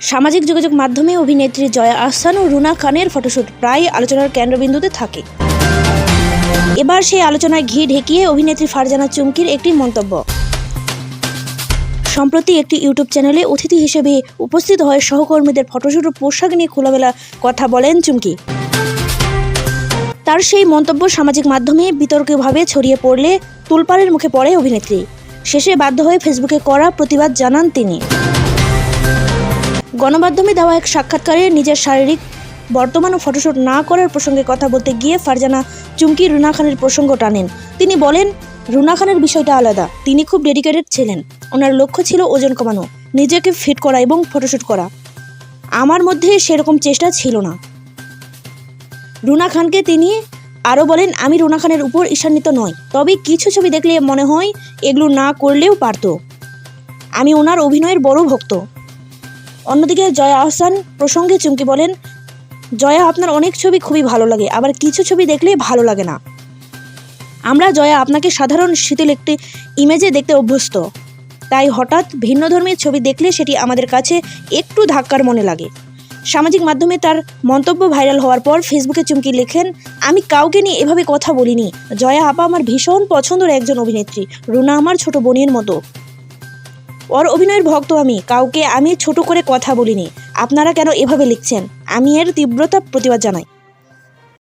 সামাজিক যোগাযোগ মাধ্যমে অভিনেত্রী জয়া আহসান ও রুনা খানের ফটোশ্যুট প্রায় আলোচনার কেন্দ্রবিন্দুতে থাকে। এবার সেই আলোচনায় ঘি ঢেকিয়ে অভিনেত্রী ফারজানা চুমকির একটি মন্তব্য। সম্প্রতি একটি ইউটিউব চ্যানেলে অতিথি হিসেবে উপস্থিত হয়ে সহকর্মীদের ফটোশ্যুট ও পোশাক নিয়ে খোলামেলা কথা বলেন চুমকি। তার সেই মন্তব্য সামাজিক মাধ্যমে বিতর্কভাবে ছড়িয়ে পড়লে তুলপাড়ের মুখে পড়ে অভিনেত্রী। শেষে বাধ্য হয়ে ফেসবুকে করা প্রতিবাদ জানান তিনি। গণমাধ্যমে দেওয়া এক সাক্ষাৎকারে নিজের শারীরিক বর্তমান ফটোশ্যুট না করার প্রসঙ্গে কথা বলতে গিয়ে ফারজানা চুমকি রুনা খানের প্রসঙ্গ টানেন। তিনি বলেন, রুনা খানের বিষয়টা আলাদা। তিনি খুব ডেডিকেটেড ছিলেন। ওনার লক্ষ্য ছিল ওজন কমানো, নিজেকে ফিট করা এবং ফটোশ্যুট করা। আমার মধ্যে সেরকম চেষ্টা ছিল না। রুনা খানকে তিনি আরও বলেন, আমি রুনা খানের উপর ঈশান্বিত নয় তবে কিছু ছবি দেখলে মনে হয় এগুলো না করলেও পারতো। আমি ওনার অভিনয়ের বড় ভক্ত। অন্যদিকে জয়া আহসান প্রসঙ্গে চুমকি বলেন, জয়া, আপনার অনেক ছবি খুবই ভালো লাগে, আবার কিছু ছবি দেখলে ভালো লাগে না। আমরা, জয়া, আপনাকে সাধারণ শীতল একটি ইমেজে দেখতে অভ্যস্ত। তাই হঠাৎ ভিন্ন ধর্মীয় ছবি দেখলে সেটি আমাদের কাছে একটু ধাক্কার মনে লাগে। সামাজিক মাধ্যমে তার মন্তব্য ভাইরাল হওয়ার পর ফেসবুকে চুমকি লেখেন, আমি কাউকে নিয়ে এভাবে কথা বলিনি। জয়া আপা আমার ভীষণ পছন্দের একজন অভিনেত্রী, রুনা আমার ছোট বোনের মতো। ওর অভিনয়ের ভক্ত আমি, কাউকে আমি ছোট করে কথা বলিনি। আপনারা কেন এভাবে লিখছেন? আমি এর তীব্রতা প্রতিবাদ জানাই।